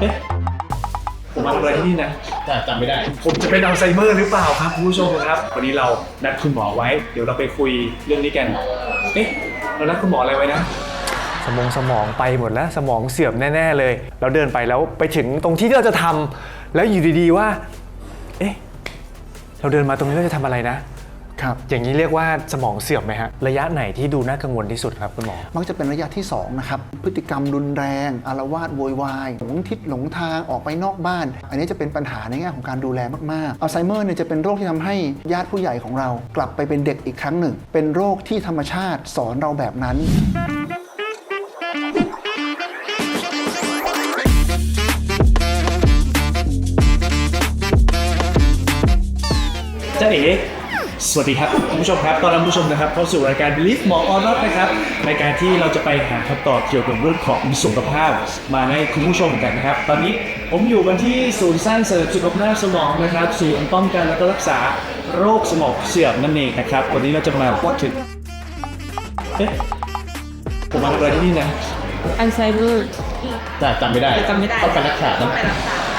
เอ๊ะผมมาทำอะไรที่นี่นะแต่จำไม่ได้ ผมจะเป็นอัลไซเมอร์หรือเปล่าครับคุณผู้ชมครับวันนี้เรานัดคุณหมอไว้ เดี๋ยวเราไปคุยเรื่องนี้กัน เอ๊ะเรานัดคุณหมออะไรไว้นะ สมองสมองไปหมดแล้วสมองเสื่อมแน่ ๆ เลย เราเดินไปแล้วไปถึงตรงที่ที่เราจะทำแล้วอยู่ดีๆว่า เอ๊ะ เราเดินมาตรงนี้เราจะทำอะไรนะ ครับ อย่างนี้เรียกว่าสมองเสื่อมไหมฮะ ระยะไหนที่ดูน่ากังวลที่สุดครับคุณหมอ มักจะเป็นระยะที่2นะครับ พฤติกรรมรุนแรง อารวาสโวยวายหลงทิศหลงทางออกไปนอกบ้าน อันนี้จะเป็นปัญหาในแง่ของการดูแลมากๆอัลไซเมอร์เนี่ยจะเป็นโรคที่ทำให้ญาติผู้ใหญ่ของเรา กลับไปเป็นเด็กอีกครั้งหนึ่ง เป็นโรคที่ธรรมชาติสอนเราแบบนั้นจ้าเอ๋ สวัสดีครับคุณผู้ชมครับตอนรับผู้ชมนะครับเข้าสู่รายการ Believe หมอออนรันะครับรายการที่เราจะไปหาคำตอบเกี่ยวกับเรื่องของสุขภาพ มาให้คุณผู้ชมกันนะครับ ตอนนี้ผมอยู่กันที่ศูนย์สร้างเสริมสุขภาพสมองนะครับศูนย์ป้องกันและก็รักษาโรคสมองเสื่อมนั่นเองนะครับวันนี้เราจะมาพูดถึงเอ๊ะผมมาทำอะไรที่นี่นะอัลไซเมอร์แต่จำไม่ได้จำไม่ได้ต้องไปรักษาต้อง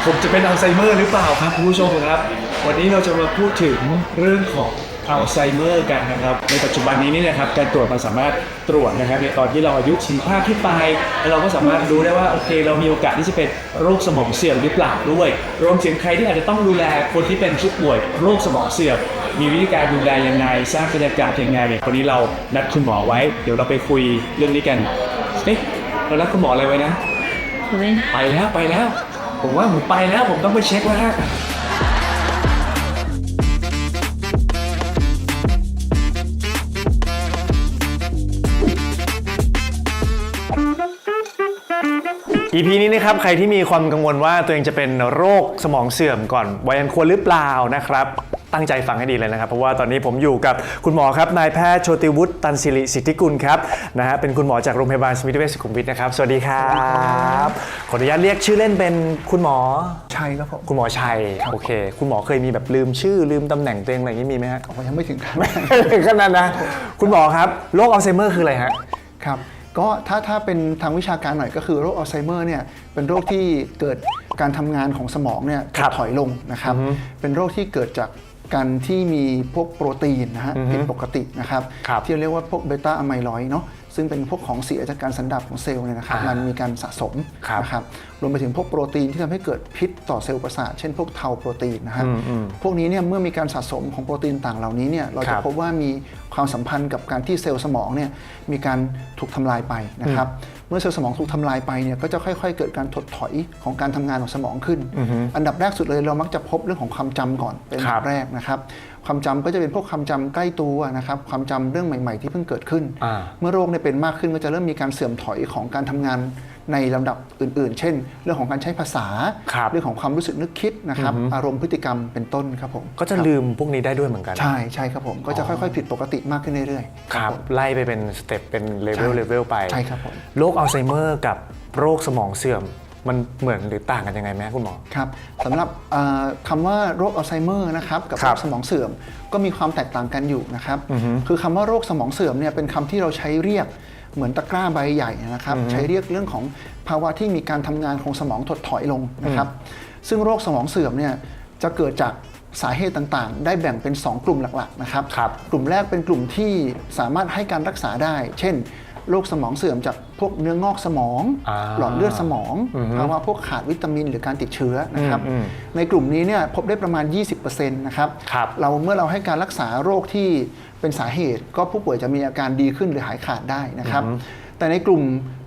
ผมจะเป็นอัลไซเมอร์หรือเปล่าครับคุณผู้ชมครับ วันนี้เราจะมาพูดถึงเรื่องของ อัลไซเมอร์กันนะครับ ในปัจจุบันนี้นี่นะครับการตรวจมันสามารถตรวจนะครับในตอนที่เราอายุ45ขึ้นไปแล้วเราก็สามารถรู้ได้ว่าโอเค เรามีโอกาสที่จะเป็นโรคสมองเสื่อมหรือเปล่าด้วย รวมถึงใครที่อาจจะต้องดูแลคนที่เป็นผู้ป่วยโรคสมองเสื่อมมีวิธีการดูแลยังไงสร้างบรรยากาศยังไงเนี่ยวันนี้เรานัดคุณหมอไว้ เดี๋ยวเราไปคุยเรื่องนี้กันเอ๊ะเรานัดคุณหมออะไรไว้นะถูกไหมไปแล้วไปแล้ว ผมว่าผมไปแล้วผมต้องไปเช็คแล้ว EP นี้นะครับใครที่มีความกังวลว่าตัวเองจะเป็นโรคสมองเสื่อมก่อนวัยอันควรหรือเปล่านะครับ ตั้งใจฟังให้ดีเลยนะครับ เพราะว่าตอนนี้ผมอยู่กับคุณหมอครับนายแพทย์โชติวุฒิตันศิริสิทธิกุลครับนะฮะเป็นคุณหมอจากโรงพยาบาลสมิติเวชสุขุมวิทนะครับสวัสดีครับขออนุญาตเรียกชื่อเล่นเป็นคุณหมอใช่ครับผมคุณหมอชัยโอเค คุณหมอเคยมีแบบลืมชื่อลืมตำแหน่งตัวเองอะไรอย่างนี้มีไหมฮะผมยังไม่ถึงขั้นถึงขนาดนะคุณหมอครับโรคอัลไซเมอร์คืออะไรฮะครับ ก็ถ้าถ้าเป็นทางวิชาการหน่อยก็คือโรคอัลไซเมอร์เนี่ยเป็นโรคที่เกิดการทำงานของสมองเนี่ยครับถอยลงนะครับ เป็นโรคที่เกิดจากการที่มีพวกโปรตีนนะฮะผิดปกตินะครับครับที่เรียกว่าพวกเบต้าอะไมลอยด์เนาะ ซึ่งเป็นพวกของเสียจากการสันดาปของเซลล์เนี่ยนะครับอ่ามัมันมีการสะสมครับนะครับรวมไปถึงพวกโปรตีนที่ทำให้เกิดพิษต่อเซลล์ประสาทเช่นพวกเทาโปรตีนนะฮะอืมอืมพวกนี้เนี่ยเมื่อมีการสะสมของโปรตีนต่างเหล่านี้เนี่ยเราครัจะบพบว่ามีความสัมพันธ์กับการที่เซลล์สมองเนี่ยมีการถูกทำลายไปนะครับเมื่อเซลล์สมองถูกทำลายไปเนี่ยก็จะค่อย ๆ เกิดการถดถอยของการทำงานของสมองขึ้น อันดับแรกสุดเลยเรามักจะพบเรื่องของความจำก่อนเป็นอันครัดับบแรกนะครับ ความจำก็จะเป็นพวกความจำใกล้ตัวนะครับความจำเรื่องใหม่ ๆ ที่เพิ่งเกิดขึ้นอ่าเมื่อโรคเนี่ยเป็นมากขึ้นก็จะเริ่มมีการเสื่อมถอยของการทำงานในลำดับอื่น ๆ เช่น เรื่องของการใช้ภาษาครับเรื่องของความรู้สึกนึกคิดนะครับอารมณ์พฤติกรรมเป็นต้นครับผมก็จะครับลืมพวกนี้ได้ด้วยเหมือนกัน ใช่ใช่ครับผมก็จะค่อย ๆ ผิดปกติมากขึ้นเรื่อยๆครับผมไล่ไปเป็นสเต็ปเป็นเลเวลใช่เลเวลไปใช่ครับผมโรคอัลไซเมอร์กับโรคสมองเสื่อม มันเหมือนหรือต่างกันยังไงไหมคุณหมอ ครับสำหรับเอ่อคำว่าโรคอัลไซเมอร์นะครับกับครัโรบคสมองเสื่อมก็มีความแตกต่างกันอยู่นะครับคือคำว่าโรคสมองเสื่อมเนี่ยเป็นคำที่เราใช้เรียกเหมือนตะกร้าใบใหญ่นะครับใช้เรียกเรื่องของภาวะที่มีการทำงานของสมองถดถอยลงนะครับซึ่งโรคสมองเสื่อมเนี่ยจะเกิดจากสาเหตุต่างๆ ได้แบ่งเป็น 2 กลุ่มหลักๆนะครับ ครับ กลุ่มแรกเป็นกลุ่มที่สามารถให้การรักษาได้ เช่น โรคสมองเสื่อมจากพวกเนื้องอกสมอง อ่าหลอดเลือดสมองภาวะพวกขาดวิตามินหรือการติดเชื้อนะครับอืมในกลุ่มนี้เนี่ยพบได้ประมาณ 20%นะครับครับ เราเมื่อเราให้การรักษาโรคที่เป็นสาเหตุ ก็ผู้ป่วยจะมีอาการดีขึ้นหรือหายขาดได้นะครับแต่ในกลุ่ม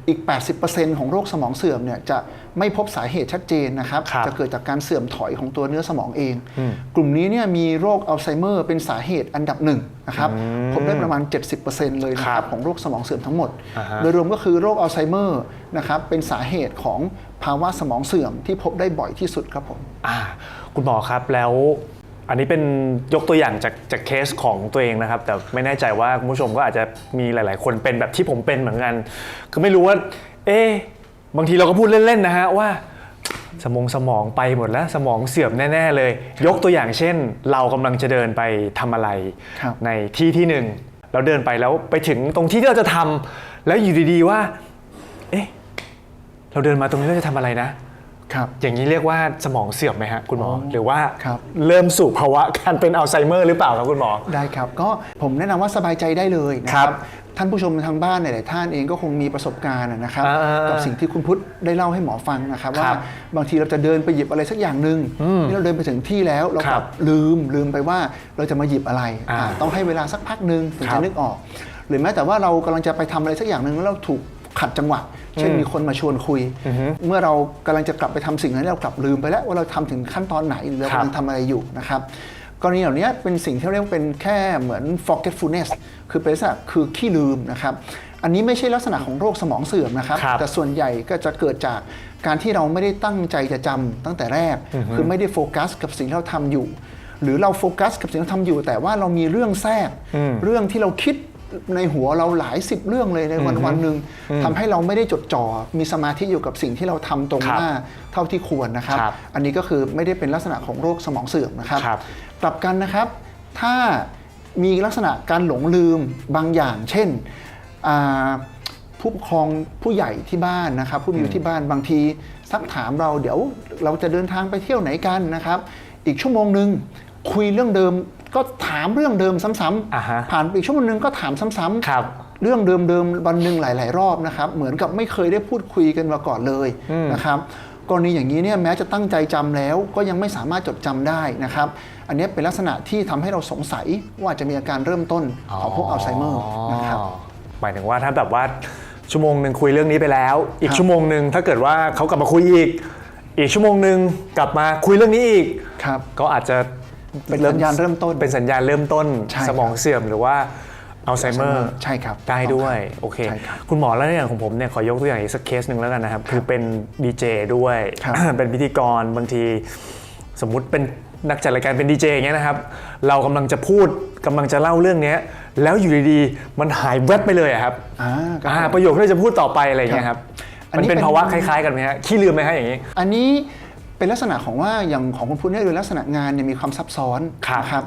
อีก 80%ของโรคสมองเสื่อมเนี่ยจะไม่พบสาเหตุชัดเจนนะครับครับจะเกิดจากการเสื่อมถอยของตัวเนื้อสมองเอง กลุ่มนี้เนี่ยมีโรคอัลไซเมอร์เป็นสาเหตุอันดับหนึ่งนะครับพบได้ประมาณ 70%เลยนะคครัรับบของโรคสมองเสื่อมทั้งหมดอ่าฮะโดยรวมก็คือโรคอัลไซเมอร์นะครับเป็นสาเหตุของภาวะสมองเสื่อมที่พบได้บ่อยที่สุดครับผมอ่าคุณหมอครับแล้ว อันนี้เป็นยกตัวอย่างจากจากเคสของตัวเองนะครับ แต่ไม่แน่ใจว่าคุณผู้ชมก็อาจจะมีหลาย ๆ คนเป็นแบบที่ผมเป็นเหมือนกัน คือไม่รู้ว่า เอ๊ะบางทีเราก็พูดเล่น ๆ นะฮะว่าสมองสมองไปหมดแล้ว สมองเสื่อมแน่ ๆ เลย ยกตัวอย่างเช่น เรากำลังจะเดินไปทำอะไรครับในที่ที่หนึ่งเราเดินไปแล้วไปถึงตรงที่ที่เราจะทำแล้วอยู่ดี ๆ ว่า เอ๊ะเราเดินมาตรงนี้เราจะทำอะไรนะ ครับอย่างนี้เรียกว่าสมองเสื่อมไหมฮะคุณหมอหรือว่าครับ เริ่มสู่ภาวะการเป็นอัลไซเมอร์หรือเปล่าครับคุณหมอ ได้ครับ ก็ผมแนะนำว่าสบายใจได้เลยนะคครัรับบ ท่านผู้ชมทางบ้านหลายๆท่านเองก็คงมีประสบการณ์นะครับ อ่าๆๆกับสิ่งที่คุณพุทธได้เล่าให้หมอฟังนะครับครัว่าบบางทีเราจะเดินไปหยิบอะไรสักอย่างหนึ่งนี่เราเดินไปถึงที่แล้วเราคกรัลับบลืมลืมไปว่าเราจะมาหยิบอะไรอ่าอ่าต้องให้เวลาสักพักหนึ่งถึงครัจะบนึกออก หรือแม้แต่ว่าเรากำลังจะไปทำอะไรสักอย่างหนึ่งแล้วเราถูก ขัดจังหวะ เช่นมีคนมาชวนคุย เมื่อเรากำลังจะกลับไปทำสิ่งนั้นเรากลับลืมไปแล้วว่าเราทำถึงขั้นตอนไหนหรือเราครับกำลังทำอะไรอยู่นะครับกรณีเหล่านี้เป็นสิ่งที่เรียกว่าเป็นแค่เหมือน forgetfulness คือเป็นลักษณะคือขี้ลืมนะครับอันนี้ไม่ใช่ลักษณะของโรคสมองเสื่อมนะครับครับแต่ส่วนใหญ่ก็จะเกิดจากการที่เราไม่ได้ตั้งใจจะจำตั้งแต่แรก คือไม่ได้โฟกัสกับสิ่งที่เราทำอยู่ หรือเราโฟกัสกับสิ่งที่เราทำอยู่ แต่ว่าเรามีเรื่องแทรกเรื่องที่เราคิด ในหัวเราหลายสิบเรื่องเลยในวันวันหนึ่งทำให้เราไม่ได้จดจ่อมีสมาธิอยู่กับสิ่งที่เราทำตรงครับหน้าเท่าที่ควรนะครับครับ อันนี้ก็คือไม่ได้เป็นลักษณะของโรคสมองเสื่อมนะครับครับกลับกันนะครับ ถ้ามีลักษณะการหลงลืมบางอย่าง เช่นอ่าผู้ปกครองผู้ใหญ่ที่บ้านนะครับ ผู้มีอยู่ที่บ้านบางทีซักถามเราเดี๋ยวเราจะเดินทางไปเที่ยวไหนกันนะครับ อีกชั่วโมงหนึ่งคุยเรื่องเดิม ก็ถามเรื่องเดิมซ้ำอ่าฮะ ๆผ่านไปอีกชั่วโมงหนึ่งก็ถามซ้ำๆ ครับ เรื่องเดิมๆวันหนึ่งหลาย ๆ รอบนะครับ เหมือนกับไม่เคยได้พูดคุยกันมาก่อนเลยนะครับกรณีอย่างนี้เนี่ยแม้จะตั้งใจจำแล้วก็ยังไม่สามารถจดจำได้นะครับ อันนี้เป็นลักษณะที่ทำให้เราสงสัยว่าอาจจะมีอาการเริ่มต้นของพวกอัลไซเมอร์นะครับ หมายถึงว่าถ้าแบบว่าชั่วโมงหนึ่งคุยเรื่องนี้ไปแล้ว อีกครับชั่วโมงหนึ่งถ้าเกิดว่าเขากลับมาคุยอีก อีกชั่วโมงหนึ่งกลับมาคุยเรื่องนี้อีกครับ ก็อาจจะ เป็นสัญญาณเริ่มต้น เป็นสัญญาณเริ่มต้นใช่ครับสมองเสื่อมหรือว่าอัลไซเมอร์ใช่ครับได้ด้วยโอเคใช่ครับคุณหมอแล้วอย่างของผมเนี่ยขอยกตัวอย่างอีกสักเคสหนึ่งแล้วกันนะครับ คือเป็นดีเจด้วยครับเป็นพิธีกรบางที สมมุติเป็นนักจัดรายการเป็นดีเจอย่างเงี้ยนะครับ เรากำลังจะพูดกำลังจะเล่าเรื่องเนี้ย แล้วอยู่ดีๆ มันหายแวบไปเลยอะครับอ่าครับอ่าผมประโยคที่เราจะพูดต่อไปอะไรอย่างเงี้ยครับอันมันนี้เป็นเป็นภาวะคล้ายๆกันไหมฮะขี้ลืมไหมฮะอย่างนี้ อันนี้ เป็นลักษณะของว่าอย่างของคุณพุทธเนี่ยโดยลักษณะงานเนี่ยมีความซับซ้อนครับนะครับ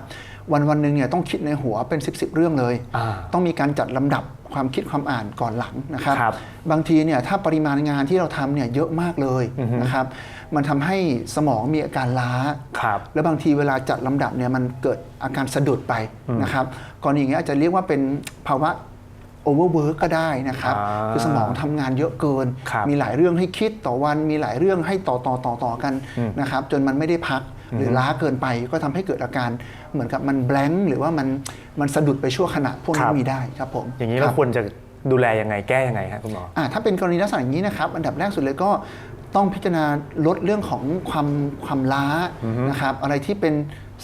วันวันๆหนึ่งเนี่ยต้องคิดในหัวเป็น 10บสเรื่องเลยอ่าต้องมีการจัดลำดับความคิดความอ่านก่อนหลังนะครับครับบางทีเนี่ยถ้าปริมาณงานที่เราทำเนี่ยเยอะมากเลยนะครับมันทำให้สมองมีอาการล้าครับแล้วบางทีเวลาจัดลำดับเนี่ยมันเกิดอาการสะดุดไปนะครับกรณีอย่างเงี้ยอาจจะเรียกว่าเป็นภาวะ โอเวอร์เวิร์กก็ได้นะครับอ่าคือสมองทำงานเยอะเกินครับมีหลายเรื่องให้คิดต่อวันมีหลายเรื่องให้ต่อต่อต่อต่อกันนะครับจนมันไม่ได้พักหรือล้าเกินไปก็ทำให้เกิดอาการเหมือนกับมันแบงค์หรือว่ามันมันสะดุดไปชั่วขณะพวกครันี้บมีได้ครับผมอย่างนี้คเราบควรจะดูแลยังไงแก้ยังไงครับคุณหมออ่าถ้าเป็นกรณีลักษณะอย่างนี้นะครับ อันดับแรกสุดเลยก็ต้องพิจารณาลดเรื่องของความความล้านะครับอะไรที่เป็น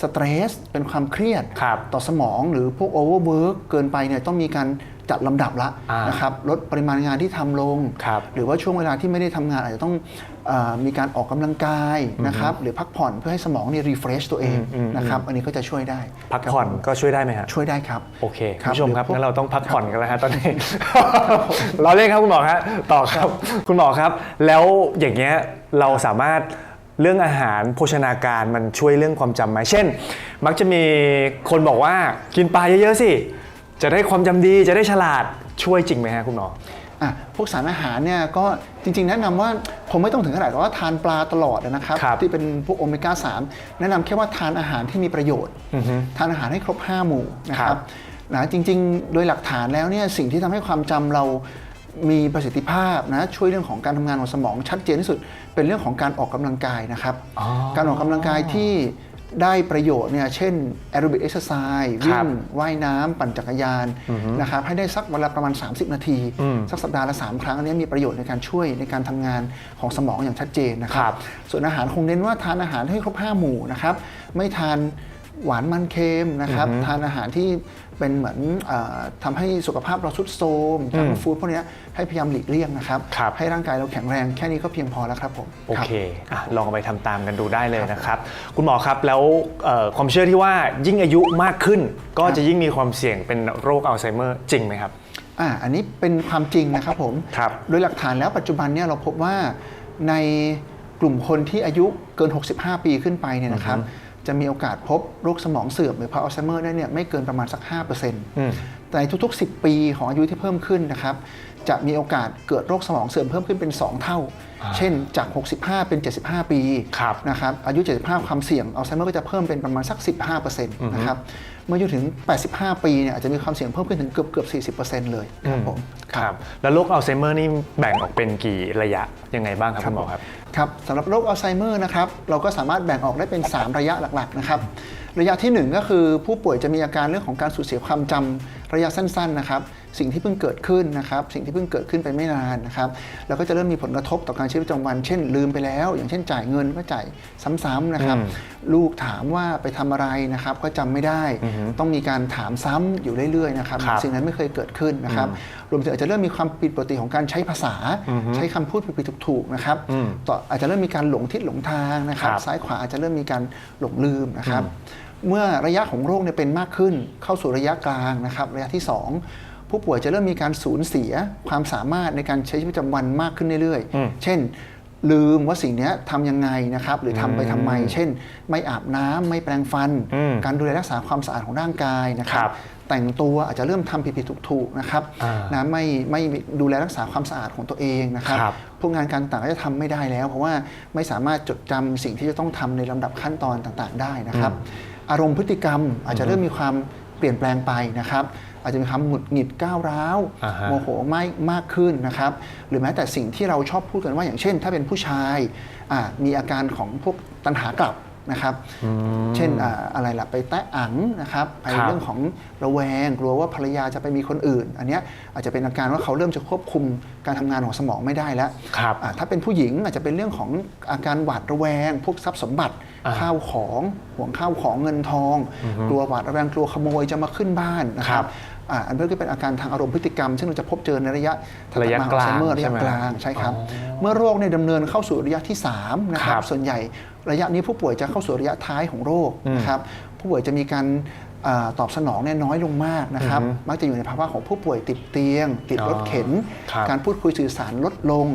สเตรสเป็นความเครียดครับต่อสมองหรือพวกโอเวอร์เวิร์กเกินไปเนี่ยต้องมีการ จัดลำดับละอ่านนะครับลดปริมาณงานที่ทำลงครับหรือว่าช่วงเวลาที่ไม่ได้ทำงานอาจจะต้องเออมีการออกกำลังกายนะครับหรือพักผ่อนเพื่อให้สมองเนี่ยรีเฟรชตัวเองนะครับอันนี้ก็จะช่วยได้ พักผ่อนก็ช่วยได้ไหมฮะช่วยได้ครับโอเคคคุรับณผู้ชมครับหรือพวกงั้นเราต้องพักผ่อนกันแล้วฮะตอนนี้เราเล่นครับคุณหมอครับต่อครับคุณหมอครับ แล้วอย่างเงี้ยเราสามารถเรื่องอาหารโภชนาการมันช่วยเรื่องความจำไหมเช่น มักจะมีคนบอกว่ากินปลาเยอะๆสิ จะได้ความจำดีจะได้ฉลาดช่วยจริงไหมฮะคุณหมอ อะพวกสารอาหารเนี่ยก็จริงๆ แนะนำว่าคงไม่ต้องถึงขนาดกับว่าทานปลาตลอดนะครับ ครับที่เป็นพวกโอเมก้า 3 แนะนำแค่ว่าทานอาหารที่มีประโยชน์ทานอาหารให้ครบ 5 หมู่นะคครัรับบนะจริงๆ โดยหลักฐานแล้วเนี่ยสิ่งที่ทำให้ความจำเรามีประสิทธิภาพนะช่วยเรื่องของการทำงานของสมองชัดเจนที่สุด เป็นเรื่องของการออกกำลังกายนะครับ อ๋อ การออกกำลังกายที่ ได้ประโยชน์เนี่ยเช่นแอโรบิกเอ็กซ์ไซส์ครัวิ่บงว่ายน้ำปั่นจักรยานนะครับให้ได้สักวันละประมาณ 30 นาทีอืมสักสัปดาห์ละ 3 ครั้งอันนี้มีประโยชน์ในการช่วยในการทำงานของสมองอย่างชัดเจนนะคครัรับบส่วนอาหารคงเน้นว่าทานอาหารให้ครบ 5 หมู่นะครับไม่ทาน หวานมันเค็มนะครับ ทานอาหารที่เป็นเหมือนเออทำให้สุขภาพเราทรุดโทรมจังฟู้ดพวกเนี้ยให้พยายามหลีกเลี่ยงนะครับครับให้ร่างกายเราแข็งแรงแค่นี้ก็เพียงพอแล้วครับผม โอรับเคอะลองเอาไปทำตามกันดูได้เลยนะครับ คุณหมอครับแล้วเอ่อความเชื่อที่ว่ายิ่งอายุมากขึ้น ก็จะยิ่งมีความเสี่ยงเป็นโรคอัลไซเมอร์จริงไหมครับอ่าอันนี้เป็นความจริงนะครับผมครับโดยหลักฐานแล้วปัจจุบันเนี่ยเราพบว่าในกลุ่มคนที่อายุเกิน 65 ปีขึ้นไปเนี่ยนะครับ จะมีโอกาสพบโรคสมองเสื่อมหรือภาวะอัลไซเมอร์ได้เนี่ยไม่เกินประมาณสัก 5%แต่ในทุกๆ 10 ปีของอายุที่เพิ่มขึ้นนะครับจะมีโอกาสเกิดโรคสมองเสื่อมเพิ่มขึ้นเป็น 2 เท่า เช่นจาก 65 เป็น 75 ปีครับนะครับอายุ 75 ความเสี่ยงอัลไซเมอร์ก็จะเพิ่มเป็นประมาณสัก 15%นะครับเมื่ออายุถึง 85 ปีเนี่ยอาจจะมีความเสี่ยงเพิ่มขึ้นถึงเกือบเกือบ40%เลยครับผมครับแล้วโรคอัลไซเมอร์นี่แบ่งออกเป็นกี่ระยะยังไงบ้างครับคุณหมอครับครับสำหรับโรคอัลไซเมอร์นะครับเราก็สามารถแบ่งออกได้เป็น 3 ระยะหลักๆนะครับระยะทีหนึ่1 ก็คือผู้ป่วยจะมีอาการเรื่องของการสูญเสียความจำ ระยะสั้นๆนะครับสิ่งที่เพิ่งเกิดขึ้นนะครับสิ่งที่เพิ่งเกิดขึ้นไปไม่นานนะครับแล้วก็จะเริ่มมีผลกระทบต่อการใช้ชีวิตประจำวัน เช่น ลืมไปแล้ว อย่างเช่นจ่ายเงินก็จ่ายซ้ำๆนะครับลูกถามว่าไปทำอะไรนะครับก็จำไม่ได้ ต้องมีการถามซ้ำอยู่เรื่อยๆนะครับครับสิ่งนั้นไม่เคยเกิดขึ้นนะครับรวมถึงอาจจะเริ่มมีความผิดปกติของการใช้ภาษา ใช้คำพูดผิดๆถูกๆนะครับต่ออาจจะเริ่มมีการหลงทิศหลงทางนะครับครับซ้ายขวาอาจจะเริ่มมีการหลงลืมนะครับ เมื่อระยะของโรคเนี่ยเป็นมากขึ้น เข้าสู่ระยะกลางนะครับ ระยะที่ 2 ผู้ป่วยจะเริ่มมีการสูญเสียความสามารถในการใช้ชีวิตประจำวันมากขึ้นเรื่อยๆ เช่น ลืมว่าสิ่งเนี้ยทำยังไงนะครับ หรือทำไปทำไม เช่น ไม่อาบน้ำไม่แปรงฟันอืมการดูแลรักษาความสะอาดของร่างกายนะครัครับบแต่งตัวอาจจะเริ่มทำผิดๆถูกๆนะครับอ่านนะไม่ไม่ดูแลรักษาความสะอาดของตัวเองนะครับครับพวกงานการต่างก็จะทำไม่ได้แล้ว เพราะว่าไม่สามารถจดจำสิ่งที่จะต้องทำในลำดับขั้นตอนต่างๆ ได้นะครับ อารมณ์พฤติกรรม อาจจะเริ่มมีความเปลี่ยนแปลงไปนะครับ อาจจะมีความหงุดหงิดก้าวร้าวอ่าฮะโมโหไม่มากขึ้นนะครับ หรือแม้แต่สิ่งที่เราชอบพูดกันว่าอย่างเช่น ถ้าเป็นผู้ชายอ่ามีอาการของพวกตัณหากลับ นะครับ เช่นอ่าอะไรล่ะไปแตะอังนะครับไปครับเรื่องของระแวงกลัวว่าภรรยาจะไปมีคนอื่น อันเนี้ยอาจจะเป็นอาการว่าเขาเริ่มจะควบคุมการทำงานของสมองไม่ได้แล้วครับอ่าถ้าเป็นผู้หญิงอาจจะเป็นเรื่องของอาการหวาดระแวง พวกทรัพย์สมบัติอ่าข้าวของห่วงข้าวของเงินทอง กลัวหวาดระแวงกลัวขโมยจะมาขึ้นบ้านนะคครัรับบอ่าอันนี้ก็เป็นอาการทางอารมณ์พฤติกรรม ซึ่งเราจะพบเจอในระยะระยะถัดมกลางอัไซเมอร์ระใช่ยะไหมกลางใช่ครับ เมื่อโรคเนี่ยดำเนินเข้าสู่ระยะที่3นะครัครับบส่วนใหญ่ ระยะนี้ผู้ป่วยจะเข้าสู่ระยะท้ายของโรคนะครับผู้ป่วยจะมีการอาตอบสนองเนี่ยน้อยลงมากนะครับ มักจะอยู่ในภาวะของผู้ป่วยติดเตียง ติดรถเข็นครับการพูดคุยสื่อสารลดลง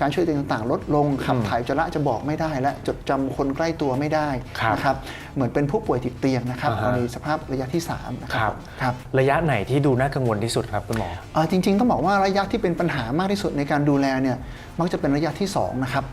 การช่วยตัวเองต่างๆ ลดลงขับถ่ายอุจจาระจะบอกไม่ได้ และจดจำคนใกล้ตัวไม่ได้ครับนะครับเหมือนเป็นผู้ป่วยติดเตียงนะครับอ่าฮะในสภาพระยะที่3นะคครัรับบครับระยะไหนที่ดูน่ากังวลที่สุดครับคุณหมอเอ่อจริงๆต้องบอกว่าระยะที่เป็นปัญหามากที่สุดในการดูแลเนี่ยมักจะเป็นระยะที่สองนะครับ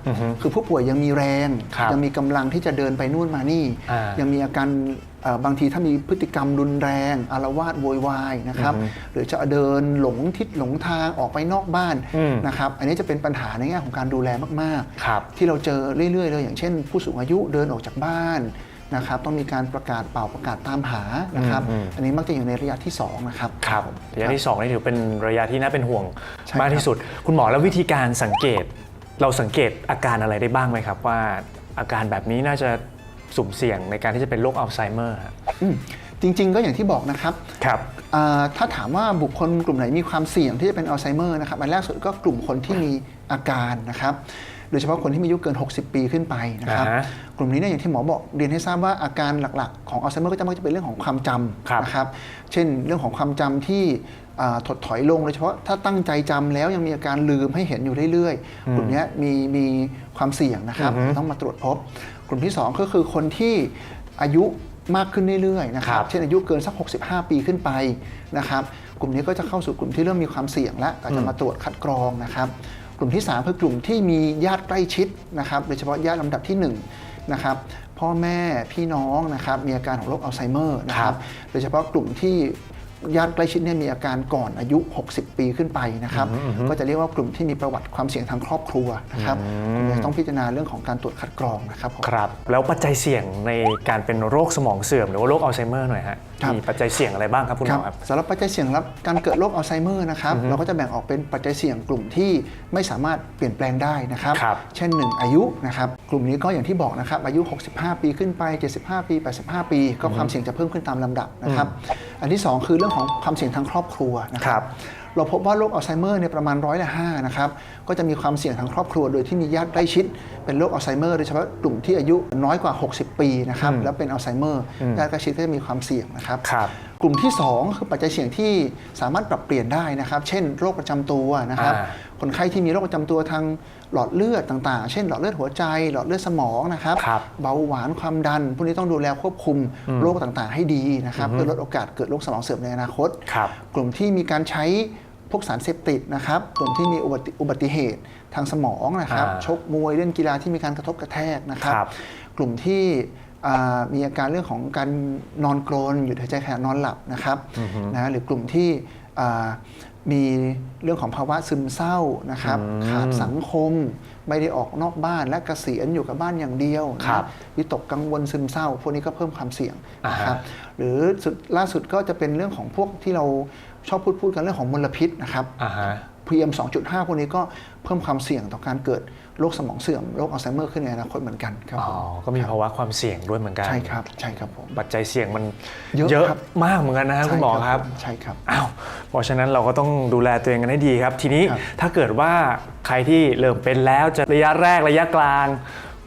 คือผู้ป่วยยังมีแรงครับยังมีกำลังที่จะเดินไปนู่นมานี่อ่ายัยังมีอาการเอ่อ บางทีถ้ามีพฤติกรรมรุนแรงอารวาสโวยวายนะครับหรือจะเดินหลงทิศหลงทางออกไปนอกบ้านอืมนะครับอันนี้จะเป็นปัญหาในแง่ของการดูแลมากครับที่เราเจอเรื่อยๆเลยอย่างเช่น ผู้สูงอายุเดินออกจากบ้านนะครับต้องมีการประกาศเป่าประกาศตามหานะครับอันนี้มักจะอยู่ในระยะที่สองนะครับครับระยะที่2นี่ถือเป็นระยะที่น่าเป็นห่วงใช่มากที่สุด คุณหมอแล้ววิธีการสังเกต เราสังเกตอาการอะไรได้บ้างไหมครับว่าอาการแบบนี้น่าจะ สุ่มเสี่ยงในการที่จะเป็นโรคอัลไซเมอร์ฮะอืมจริง ๆ ก็อย่างที่บอกนะครับครับอ่าถ้าถามว่าบุคคลกลุ่มไหนมีความเสี่ยงที่จะเป็นอัลไซเมอร์นะครับอันแรกสุดก็กลุ่มคนที่มีอาการนะครับโดยเฉพาะคนที่มีอายุเกิน 60 ปีขึ้นไปนะครับอ่าฮะกลุ่มนี้เนี่ยอย่างที่หมอบอกเรียนให้ทราบว่าอาการหลักๆ ของอัลไซเมอร์ก็จะมักจะเป็นเรื่องของความจครับำนะครับ เช่นเรื่องของความจำที่อ่าถดถอยลงโดยเฉพาะถ้าตั้งใจจำแล้วยังมีอาการลืมให้เห็นอยู่เรื่อยๆ กลุ่มเนี้ยมีมีความเสี่ยงนะครับ ต้องมาตรวจพบ กลุ่มที่สองก็คือคนที่อายุมากขึ้นเรื่อยๆนะคครัรับบเช่นอายุเกินสัก 65 ปีขึ้นไปนะครับกลุ่มนี้ก็จะเข้าสู่กลุ่มที่เริ่มมีความเสี่ยงและอาจจะมาตรวจคัดกรองนะครับกลุ่มที่ 3 คือกลุ่มที่มีญาติใกล้ชิดนะครับโดยเฉพาะญาติลำดับที่1นะครับพ่อแม่พี่น้องนะครับมีอาการของโรคอัลไซเมอร์นะครับโดยเฉพาะกลุ่มที่ ญาติใกล้ชิดเนี่ยมีอาการก่อนอายุ 60 ปีขึ้นไปนะครับ ก็จะเรียกว่ากลุ่มที่มีประวัติความเสี่ยงทางครอบครัวนะครับกลุ่มนี้ต้องพิจารณาเรื่องของการตรวจคัดกรองนะครับผมครับ แล้วปัจจัยเสี่ยงในการเป็นโรคสมองเสื่อมหรือว่าโรคอัลไซเมอร์หน่อยฮะครับมีปัจจัยเสี่ยงอะไรบ้างครับคุณหมอครับสำหรับปัจจัยเสี่ยงรับการเกิดโรคอัลไซเมอร์นะครับเราก็จะแบ่งออกเป็นปัจจัยเสี่ยงกลุ่มที่ไม่สามารถเปลี่ยนแปลงได้นะครับครับเช่น 1 อายุนะครับกลุ่มนี้ก็อย่างที่บอกนะครับอายุ 65 ปีขึ้นไป 75 ปี 85 ปี ก็ความเสี่ยงจะเพิ่มขึ้นตามลำดับนะครับอันที่ 2 คือเรื่องของความเสี่ยงทางครอบครัวนะคครัรับบเราพบว่าโรคอัลไซเมอร์เนี่ยประมาณร้อยละห้านะครับก็จะมีความเสี่ยงทางครอบครัว โดยที่มีญาติใกล้ชิด เป็นโรคอัลไซเมอร์โดยเฉพาะกลุ่มที่อายุน้อยกว่า 60 ปีนะครับแล้วเป็นอัลไซเมอร์ญาติใกล้ชิดก็จะมีความเสี่ยงนะครับครับ กลุ่มที่ 2 คือปัจจัยเสี่ยงที่สามารถปรับเปลี่ยนได้นะครับ เช่นโรคประจำตัวนะครับอ่าคนไข้ที่มีโรคประจำตัวทางหลอดเลือดต่างๆ เช่นหลอดเลือดหัวใจ หลอดเลือดสมองนะครับครับ เบาหวานความดัน พวกนี้ต้องดูแลควบคุมโรคต่างๆ ให้ดีนะครับเพื่อลดโอกาสเกิดโรคสมองเสื่อมในอนาคตครับกลุ่มที่มีการใช้พวกสารเสพติดนะครับ กลุ่มที่มีอุบัติอุบัติเหตุทางสมองนะครับอ่าชกมวยเล่นกีฬาที่มีการกระทบกระแทกนะครับครับกลุ่มที่อ่า มีอาการเรื่องของการนอนกรนหยุดหายใจขณะนอนหลับนะครับนะหรือกลุ่มที่อ่ามีเรื่องของภาวะซึมเศร้านะครับ ขาดสังคมไม่ได้ออกนอกบ้านและเกษียณอยู่กับบ้านอย่างเดียวนะครับวิตกกังวลซึมเศร้า พวกนี้ก็เพิ่มความเสี่ยงนะครับหรือสุดล่าสุดก็จะเป็นเรื่องของพวกที่เราชอบพูดพูดกันเรื่องของมลพิษนะครับอ่าฮะ PM 2.5พวกนี้ก็เพิ่มความเสี่ยงต่อการเกิด โรคสมองเสื่อมโรคอัลไซเมอร์ขึ้นในอนาคตเหมือนกันครับอ๋อผมก็มีภาวะความเสี่ยงด้วยเหมือนกันใช่ครับใช่ครับผมปัจจัยเสี่ยงมันเยอะเยอะครับมากเหมือนกันนะฮะคุณหมอครับใช่ครับอ้าวเพราะฉะนั้นเราก็ต้องดูแลตัวเองกันให้ดีครับ ทีนี้ครับถ้าเกิดว่าใครที่เริ่มเป็นแล้วจะระยะแรกระยะกลาง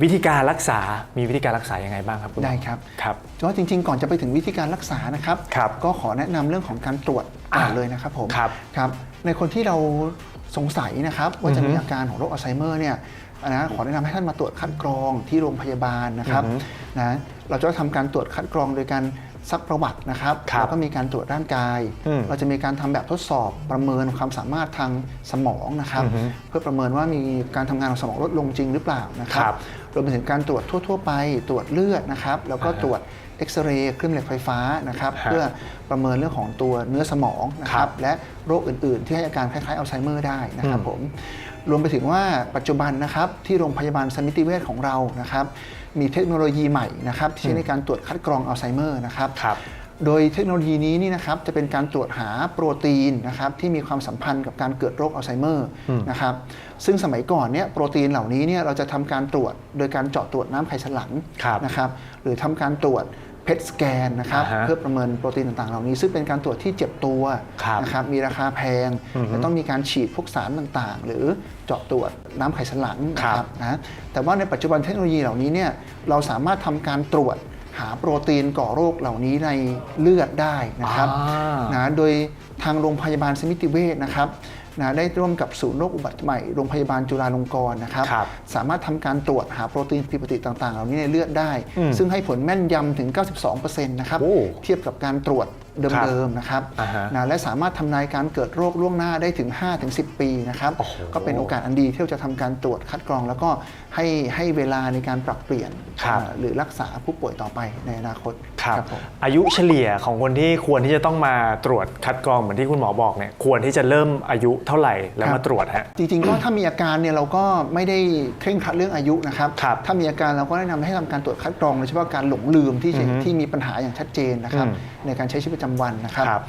วิธีการรักษา มีวิธีการรักษายังไงบ้างครับคุณหมอได้ครับ ครับก็จริง ๆ ก่อนจะไปถึงวิธีการรักษานะครับครับก็ขอแนะนำเรื่องของการตรวจก่อนอะเลยนะครับผม ครับ ครับ ในคนที่เราสงสัยนะครับว่าจะอือฮึมีอาการของโรคอัลไซเมอร์เนี่ย นะขอแนะนำให้ท่านมาตรวจคัดกรองที่โรงพยาบาลนะครับอือฮึนะเราจะทำการตรวจคัดกรองโดยการ ซักประวัตินะครับครับแล้วก็มีการตรวจร่างกายอืมเราจะมีการทำแบบทดสอบประเมินความสามารถทางสมองนะครับอือฮึเพื่อประเมินว่ามีการทำงานของสมองลดลงจริงหรือเปล่านะครัครับรวมไปถึงการตรวจทั่ว ๆ ไป ตรวจเลือดนะครับ แล้วก็ตรวจเอ็กซเรย์คลื่นเหล็กไฟฟ้านะครับฮะเพื่อประเมินเรื่องของตัวเนื้อสมองนะคครัรับบและโรคอื่น ๆ ที่ให้อาการคล้ายๆอัลไซเมอร์ได้นะครับอืมผมรวมไปถึงว่าปัจจุบันนะครับที่โรงพยาบาลสมิติเวชของเรานะครับ มีเทคโนโลยีใหม่นะครับที่ใช้ในการตรวจคัดกรองอัลไซเมอร์นะครับครับโดยเทคโนโลยีนี้นี่นะครับจะเป็นการตรวจหาโปรตีนนะครับที่มีความสัมพันธ์กับการเกิดโรคอัลไซเมอร์นะครับซึ่งสมัยก่อนเนี่ยโปรตีนเหล่านี้เนี่ยเราจะทำการตรวจโดยการเจาะตรวจน้ำไขสันหลังครับนะครับหรือทำการตรวจ เพทสแกนนะครับอ่าฮะเพื่อประเมินโปรตีนต่างๆ เหล่านี้ ซึ่งเป็นการตรวจที่เจ็บตัวครับนะครับมีราคาแพงและต้องมีการฉีดพวกสารต่างๆ หรือเจาะตรวจน้ำไขสันหลังนะคครัรับบนะแต่ว่าในปัจจุบันเทคโนโลยีเหล่านี้เนี่ยเราสามารถทำการตรวจหาโปรตีนก่อโรคเหล่านี้ในเลือดได้นะครับอ่าน นะโดยทางโรงพยาบาลสมิติเวชนะครับ นะได้ร่วมกับศูนย์โรคอุบัติใหม่โรงพยาบาลจุฬาลงกรณ์นะครับ ครับสามารถทำการตรวจหาโปรตีนผิดปกติต่างๆ เหล่านี้ในเลือดได้ อืมซึ่งให้ผลแม่นยำถึง 92%นะครับ โอ้ เทียบกับการตรวจ เดิมๆนะครับอ่าฮะนะและสามารถทำนายการเกิดโรคล่วงหน้าได้ถึง 5-10 ปีนะครับ โอ้โห ก็เป็นโอกาสอันดีที่เราจะทำการตรวจคัดกรอง แล้วก็ให้ให้เวลาในการปรับเปลี่ยนครับ อ่าหรือรักษาผู้ป่วยต่อไปในอนาคตครับผม อายุเฉลี่ยของคนที่ควรที่จะต้องมาตรวจคัดกรองเหมือนที่คุณหมอบอกเนี่ยควรที่จะเริ่มอายุเท่าไหร่แล้วครับมาตรวจฮะ จริงๆ ก็ถ้ามีอาการเนี่ยเราก็ไม่ได้เคร่งครัดเรื่องอายุนะครับ ครับถ้ามีอาการเราก็แนะนำให้ทำการตรวจคัดกรองโดยเฉพาะการหลงลืมที่จะที่มีปัญหาอย่างชัดเจนนะครับ อืม ในการใช้ชีวิตประจำวันนะครับครับ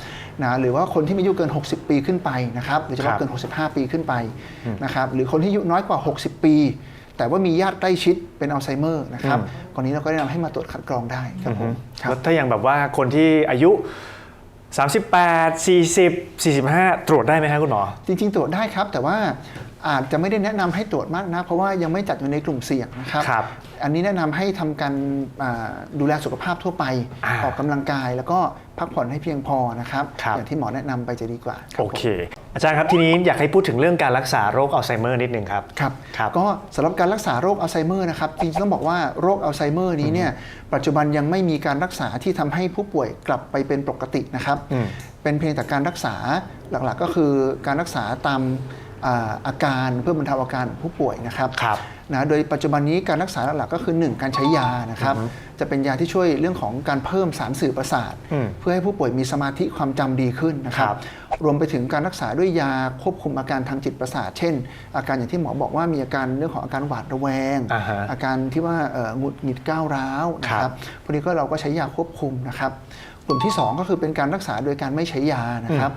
นะหรือว่าคนที่มีอายุเกิน 60 ปีขึ้นไปนะครับโดยเฉครัพาะบเกิน 65 ปีขึ้นไปนะครับหรือคนที่อายุน้อยกว่า 60 ปี แต่ว่ามีญาติใกล้ชิดเป็นอัลไซเมอร์นะครับกรณีเราก็แนะนำให้มาตรวจคัดกรองได้ครับผมครับแล้วถ้าอย่างแบบว่าคนที่อายุ38 40 45 ตรวจได้ไหมครับคุณหมอ จริง ๆ ตรวจได้ครับ แต่ว่า อาจจะไม่ได้แนะนำให้ตรวจมากนะเพราะว่ายังไม่จัดอยู่ในกลุ่มเสี่ยงนะครับครับอันนี้แนะนำให้ทำการอ่าดูแลสุขภาพทั่วไปอ่าออกกำลังกาย แล้วก็พักผ่อนให้เพียงพอนะครับครับอย่างที่หมอแนะนำไปจะดีกว่ารับโอเค อาจารย์ครับทีนี้อยากให้พูดถึงเรื่องการรักษาโรคอัลไซเมอร์นิดนึงครับครับครับก็สำหรับการรักษาโรคอัลไซเมอร์นะครับจริงๆต้องบอกว่าโรคอัลไซเมอร์นี้เนี่ยปัจจุบันยังไม่มีการรักษาที่ทำให้ผู้ป่วยกลับไปเป็นปกตินะครับอืมเป็นเพียงแต่การรักษาหลักๆ ก็คือการรักษาตาม อ่าอาการเพื่อบรรเทาอาการของผู้ป่วยนะครับครับนะโดยปัจจุบันนี้การรักษาหลักๆก็คือ 1 การใช้ยานะครับจะเป็นยาที่ช่วยเรื่องของการเพิ่มสารสื่อประสาทอืมเพื่อให้ผู้ป่วยมีสมาธิความจำดีขึ้นนะครับครับ รวมไปถึงการรักษาด้วยยาควบคุมอาการทางจิตประสาท เช่น อาการอย่างที่หมอบอกว่ามีอาการเรื่องของอาการหวาดระแวงอ่าฮะอาการที่ว่าเอ่อหงุดหงิดก้าวร้าวนะคครัรับบพวกนี้ก็เราก็ใช้ยาควบคุมนะครับกลุ่มที่ 2 ก็คือเป็นการรักษาโดยการไม่ใช้ยานะครับ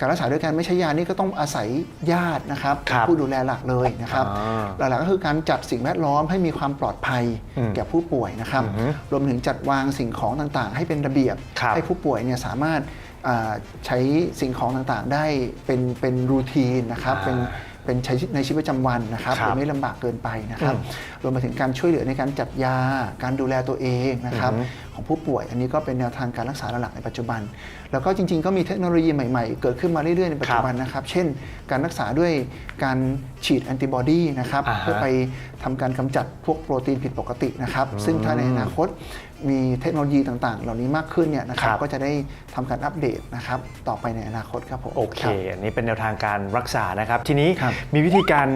การรักษาโดยการไม่ใช้ยานี่ก็ต้องอาศัยญาตินะครับครับผู้ดูแลหลักเลยนะครับ อ่าหลักๆก็คือการจัดสิ่งแวดล้อมให้มีความปลอดภัยอืมแก่ผู้ป่วยนะครับ อือฮึรวมถึงจัดวางสิ่งของต่างๆ ให้เป็นระเบียบ ครับให้ผู้ป่วยเนี่ยสามารถอ่าใช้สิ่งของต่างๆ ได้เป็นเป็นรูทีนนะครับอ่าเป็น เป็นใช้ในชีวิตประจำวันนะครับครับโดยไม่ลำบากเกินไปนะครับ รวมไปถึงการช่วยเหลือในการจัดยา การดูแลตัวเองนะครับของผู้ป่วย อันนี้ก็เป็นแนวทางการรักษาหลักๆในปัจจุบัน แล้วก็จริงๆ ก็มีเทคโนโลยีใหม่ๆ เกิดขึ้นมาเรื่อยๆในปัจจุบันนะครับ เช่น การรักษาด้วยการฉีดแอนติบอดีนะครับอ่าฮะ เพื่อไปทำการกำจัดพวกโปรตีนผิดปกตินะครับ ซึ่งถ้าในอนาคต มีเทคโนโลยีต่างๆ เหล่านี้มากขึ้นเนี่ยนะครับครับก็จะได้ทำการอัปเดตนะครับต่อไปในอนาคตครับผมโอเครับอันนี้เป็นแนวทางการรักษานะครับ ทีนี้ครับมีวิธีการ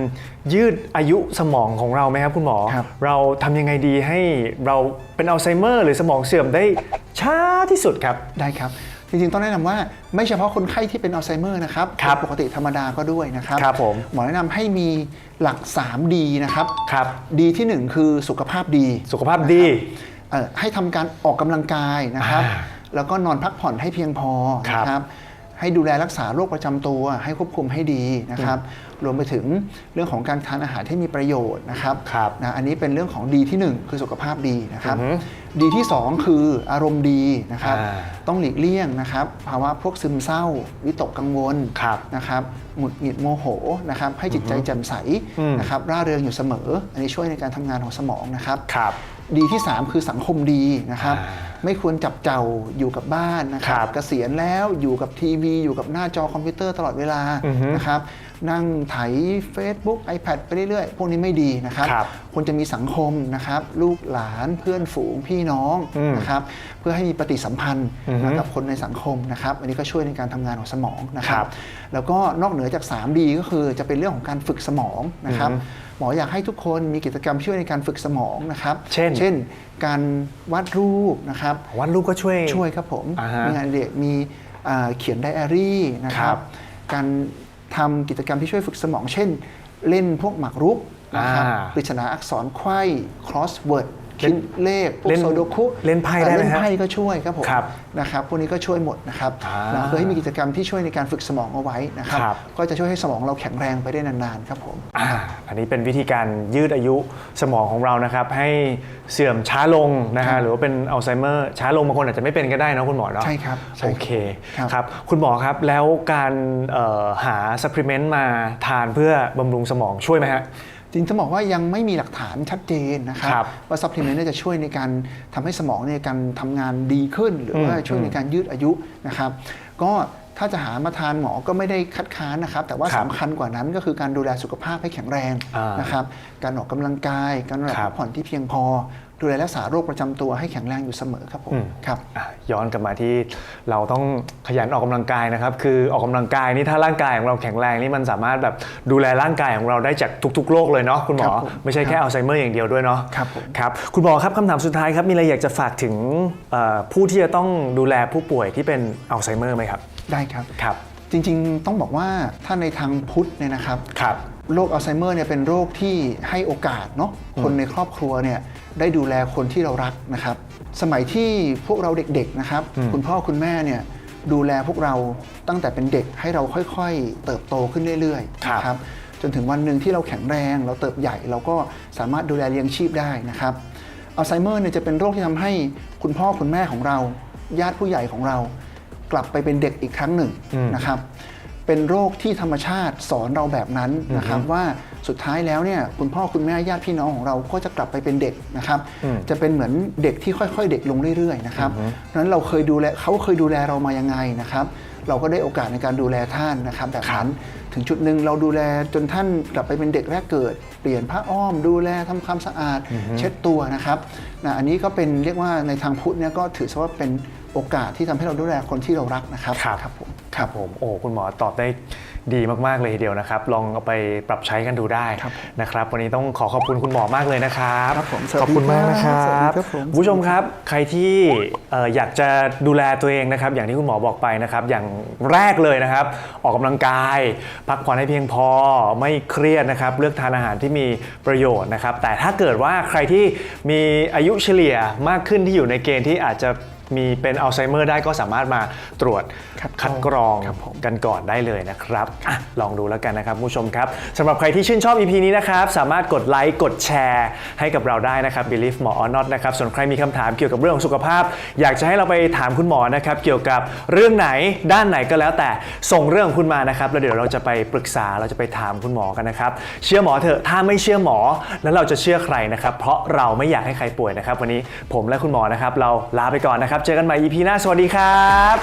ยืดอายุสมองของเราไหมครับคุณหมอครับเราทำยังไงดีให้เราเป็นอัลไซเมอร์หรือสมองเสื่อมได้ช้าที่สุดครับได้ครับจริงๆ ต้องแนะนำว่าไม่เฉพาะคนไข้ที่เป็นอัลไซเมอร์นะครับครับปกติธรรมดาก็ด้วยนะครับครับผมหมอแนะนำให้มีหลัก 3D นะครับครับ ดีที่ 1 คือสุขภาพดี สุขภาพดีเอ่อ ให้ทำการออกกำลังกายนะครับอ่าแล้วก็นอนพักผ่อนให้เพียงพอครับนะครับ ให้ดูแลรักษาโรคประจำตัว ให้ควบคุมให้ดีนะครับ รวมไปถึงเรื่องของการทานอาหารที่มีประโยชน์นะครับครับนะอันนี้เป็นเรื่องของดีที่หนึ่งคือสุขภาพดีนะครับอือฮึดีที่สองคืออารมณ์ดีนะครับอ่าต้องหลีกเลี่ยงนะครับภาวะพวกซึมเศร้า วิตกกังวลครับนะครับหงุดหงิดโมโหนะครับให้จิตใจแจ่มใสอืมนะครับร่าเริงอยู่เสมอ อันนี้ช่วยในการทำงานของสมองนะครับครับ ดีที่ 3 คือสังคมดีนะครับอ่าไม่ควรจับเจ้าอยู่กับบ้านนะครัครับบเกษียณแล้วอยู่กับทีวี อยู่กับหน้าจอคอมพิวเตอร์ตลอดเวลาอือฮึนะครับนั่งไถ Facebook iPad ไปเรื่อยๆ พวกนี้ไม่ดีนะครับครับควรจะมีสังคมนะครับ ลูกหลานเพื่อนฝูงพี่น้องอืมนะครับเพื่อให้มีปฏิสัมพันธ์อือฮึนะกับคนในสังคมนะครับ อันนี้ก็ช่วยในการทำงานของสมองนะคครัรับบแล้วก็นอกเหนือจาก 3D ก็คือจะเป็นเรื่องของการฝึกสมองนะครับอือฮึ หมออยากให้ทุกคนมีกิจกรรมช่วยในการฝึกสมองนะครับเช่นเช่นการวาดรูปนะครับวันลูกก็ช่วย ช่วยครับผมอ่าฮะมีงานอดิเด็กมีอ่าเขียนไดอารี่นะคครัรับบการทำกิจกรรมที่ช่วยฝึกสมอง เช่น เล่นพวกหมากรุกนะครับอ่า ปริศนาอักษรไขว้ crossword เล่ คินดเลขพวเล่กนโซโดคุเล่นไพ่ได้ไหมเล่นฮะไพ่ก็ช่วยครับผมครับนะครับพวกนี้ก็ช่วยหมดนะครับอ่านะเพื่อให้มีกิจกรรมที่ช่วยในการฝึกสมองเอาไว้นะครับครับ ก็จะช่วยให้สมองเราแข็งแรงไปได้นานๆครับผม อ่าอันนี้เป็นวิธีการยืดอายุสมองของเรานะครับให้เสื่อมช้าลงนะครัฮะบหรือว่าเป็นอัลไซเมอร์ช้าลงบางคนอาจจะไม่เป็นก็ได้เนอะคุณหมอเนาะใช่ครับใช่โอเคครับครับคุณหมอครับแล้วการเอ่อหาซัพพลีเมนต์มาทานเพื่อบำรุงสมองช่วยไหมฮะ จริงๆต้องบอกว่ายังไม่มีหลักฐานชัดเจนนะครับครับว่าซัพพลีเมนต์จะช่วยในการทำให้สมองในการทำงานดีขึ้น หรือว่าอืมช่วยในการยืดอายุนะครับ ก็ถ้าจะหามาทานหมอก็ไม่ได้คัดค้านนะครับ แต่ว่าครับสำคัญกว่านั้นก็คือการดูแลสุขภาพให้แข็งแรงอ่านนะครับ การออกกำลังกาย การนอนหลับครับพักผ่อนที่เพียงพอ ดูแลรักษาโรคประจำตัวให้แข็งแรงอยู่เสมอครับผมอืมครับอะย้อนกลับมาที่เราต้องขยันออกกำลังกายนะครับ คือออกกำลังกายนี่ถ้าร่างกายของเราแข็งแรงนี่มันสามารถแบบดูแลร่างกายของเราได้จากทุกๆโรคเลยเนาะคุณหมอครับผมไม่ใช่แค่อัลไซเมอร์อย่างเดียวด้วยเนาะครับผมครับคุณหมอครับคำถามสุดท้ายครับมีอะไรอยากจะฝากถึงเอ่อผู้ที่จะต้องดูแลผู้ป่วยที่เป็นอัลไซเมอร์ไหมครับ ได้ครับครับจริงๆ ต้องบอกว่าถ้าในทางพุทธเนี่ยนะครับครับโรคอัลไซเมอร์เนี่ยเป็นโรคที่ให้โอกาสเนาะคนในครอบครัวเนี่ย ได้ดูแลคนที่เรารักนะครับ สมัยที่พวกเราเด็กๆนะครับ คุณพ่อคุณแม่เนี่ยดูแลพวกเราตั้งแต่เป็นเด็กให้เราค่อยๆ เติบโตขึ้นเรื่อยๆครับนะครับจนถึงวันหนึ่งที่เราแข็งแรง เราเติบใหญ่เราก็สามารถดูแลเลี้ยงชีพได้นะครับอัลไซเมอร์เนี่ยจะเป็นโรคที่ทำให้คุณพ่อคุณแม่ของเรา ญาติผู้ใหญ่ของเรา กลับไปเป็นเด็กอีกครั้งหนึ่งนะครับ เป็นโรคที่ธรรมชาติสอนเราแบบนั้นนะครับว่าสุดท้ายแล้วเนี่ยคุณพ่อคุณแม่ญาติพี่น้องของเราก็จะกลับไปเป็นเด็กนะครับ จะเป็นเหมือนเด็กที่ค่อยๆ เด็กลงเรื่อยๆนะครับเพราะฉะนั้นเราเคยดูแลเขาเคยดูแลเรามายังไงนะครับเราก็ได้โอกาสในการดูแลท่านนะครับแบบนั้นถึงจุดหนึ่งเราดูแลจนท่านกลับไปเป็นเด็กแรกเกิด เปลี่ยนผ้าอ้อม ดูแลทำความสะอาด เช็ดตัวนะครับนะอันนี้ก็เป็นเรียกว่าในทางพุทธเนี่ยก็ถือซะว่าเป็น โอกาสที่ทำให้เราดูแลคนที่เรารักนะครับครับครับผมครับผมโอ้คุณหมอตอบได้ดีมาก ๆ เลยทีเดียวนะครับ ลองเอาไปปรับใช้กันดูได้ครับนะครับ วันนี้ต้องขอขอบคุณคุณหมอมากเลยนะครับครับผมสวัสดีขอบคุณมากนะครัครับสวัสดีบครับผมคุณผู้ชมครับ ใครที่เอ่ออยากจะดูแลตัวเองนะครับ อย่างที่คุณหมอบอกไปนะครับ อย่างแรกเลยนะครับ ออกกำลังกาย พักผ่อนให้เพียงพอไม่เครียดนะครับ เลือกทานอาหารที่มีประโยชน์นะครับ แต่ถ้าเกิดว่าใครที่มีอายุเฉลี่ยมากขึ้นที่อยู่ในเกณฑ์ที่อาจจะ มีเป็นอัลไซเมอร์ได้ก็สามารถมาตรวจคัดคัดกรองครับผมกันก่อนได้เลยนะครับอะลองดูแล้วกันนะครับคุณผู้ชมครับสำหรับใครที่ชื่นชอบ EP นี้นะครับ สามารถกดไลค์กดแชร์ให้กับเราได้นะครับ Believe หมอ or not นะครับ ส่วนใครมีคำถามเกี่ยวกับเรื่องของสุขภาพ อยากจะให้เราไปถามคุณหมอนะครับ เกี่ยวกับเรื่องไหนด้านไหนก็แล้วแต่ส่งเรื่องของคุณมานะครับแล้วเดี๋ยวเราจะไปปรึกษาเราจะไปถามคุณหมอกันนะครับเชื่อหมอเถอะถ้าไม่เชื่อหมอ แล้วเราจะเชื่อใครนะครับเพราะเราไม่อยากให้ใครป่วยนะครับ วันนี้ผมและคุณหมอนะครับเราลาไปก่อนนะครับ เจอกันใหม่ EP หน้า สวัสดีครับ